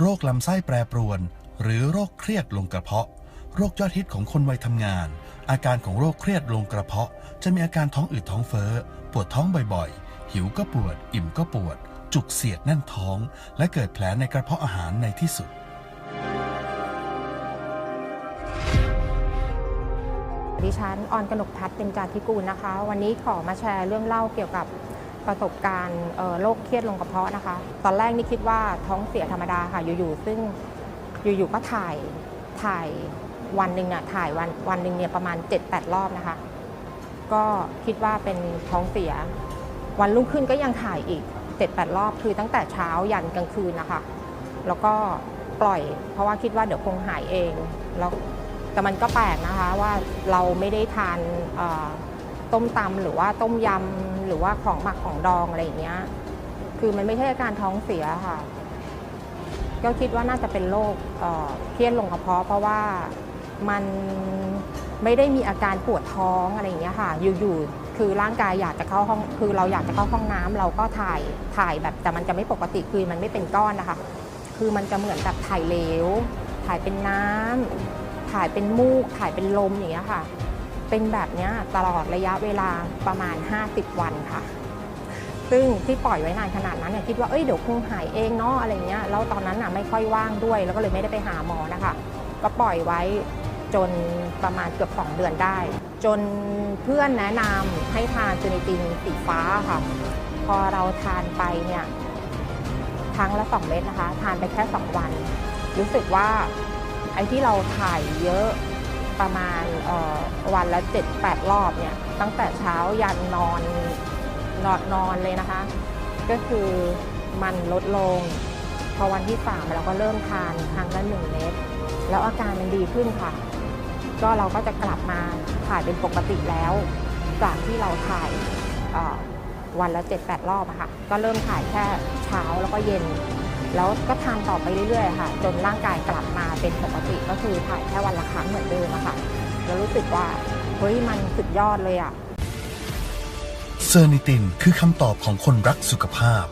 โรคลำไส้แปรปรวน หรือโรคเครียดลงกระเพาะ โรคยอดฮิตของคนวัยทำงาน อาการของโรคเครียดลงกระเพาะ จะมีอาการท้องอืดท้องเฟ้อ ปวดท้องบ่อยๆ หิวก็ปวด อิ่มก็ปวด จุกเสียดแน่นท้อง และเกิดแผลในกระเพาะอาหารในที่สุดดิฉันออนกนกพัฒน์เป็นจาธิกูลนะคะ วันนี้ขอมาแชร์เรื่องเล่าเกี่ยวกับ ประสบการณ์โรคเครียดลงกระเพาะนะคะ ตอนแรกนี่คิดว่าท้องเสียธรรมดาค่ะ อยู่ๆซึ่งอยู่ๆก็ถ่ายถ่ายวันหนึ่งน่ะถ่ายวันวันหนึ่งเนี่ยประมาณ 7-8 รอบนะคะ ก็คิดว่าเป็นท้องเสีย วันรุ่งขึ้นก็ยังถ่ายอีก 7-8 รอบคือตั้งแต่เช้ายันกลางคืนนะคะ แล้วก็ปล่อย เพราะว่าคิดว่าเดี๋ยวคงหายเองแล้วแต่มันก็แปลกนะคะว่าเราไม่ได้ทานอ ต้มตำหรือว่าต้มยำหรือว่าของหมักของดองอะไรอย่างเงี้ย คือมันไม่ใช่อาการท้องเสียค่ะ ก็คิดว่าน่าจะเป็นโรคเครียดลงกระเพาะเพราะว่ามันไม่ได้มีอาการปวดท้องอะไรอย่างเงี้ยค่ะ อยู่ๆ คือร่างกายอยากจะเข้าห้อง คือเราอยากจะเข้าห้องน้ำเราก็ถ่าย ถ่ายแบบแต่มันจะไม่ปกติ คือมันไม่เป็นก้อนนะคะ คือมันจะเหมือนแบบถ่ายเหลว ถ่ายเป็นน้ำถ่ายเป็นมูก ถ่ายเป็นลมอย่างเงี้ยค่ะ เป็นแบบนี้ตลอดระยะเวลาประมาณ 50 วันค่ะ ซึ่งที่ปล่อยไว้นานขนาดนั้นเนี่ยคิดว่าเอ้ยเดี๋ยวคงหายเองเนาะอะไรเงี้ยแล้วตอนนั้นน่ะไม่ค่อยว่างด้วย แล้วก็เลยไม่ได้ไปหาหมอนะคะ ก็ปล่อยไว้จนประมาณเกือบ 2 เดือนได้ จนเพื่อนแนะนำให้ทานซูนิตินสีฟ้าค่ะ พอเราทานไปเนี่ยครั้งละ 2 เม็ดนะคะ ทานไปแค่ 2 วัน รู้สึกว่าไอ้ที่เราถ่ายเยอะ ประมาณวันละ 7-8 รอบเนี่ยตั้งแต่เช้ายันนอนนอนนอนเลยนะคะ ก็คือมันลดลง พอวันที่สามเราก็เริ่มทานครั้งละหนึ่งเม็ดแล้วอาการมันดีขึ้นค่ะ ก็เราก็จะกลับมาถ่ายเป็นปกติแล้ว จากที่เราถ่ายวันละ 7-8 รอบอะค่ะ ก็เริ่มถ่ายแค่เช้าแล้วก็เย็น แล้วก็ทานต่อไปเรื่อยๆค่ะ จนร่างกายกลับมาเป็นปกติก็คือถ่ายแค่วันละครั้งเหมือนเดิมอะค่ะแล้วรู้สึกว่าเฮ้ยมันสุดยอดเลยอะเซอร์นิตินคือคำตอบของคนรักสุขภาพ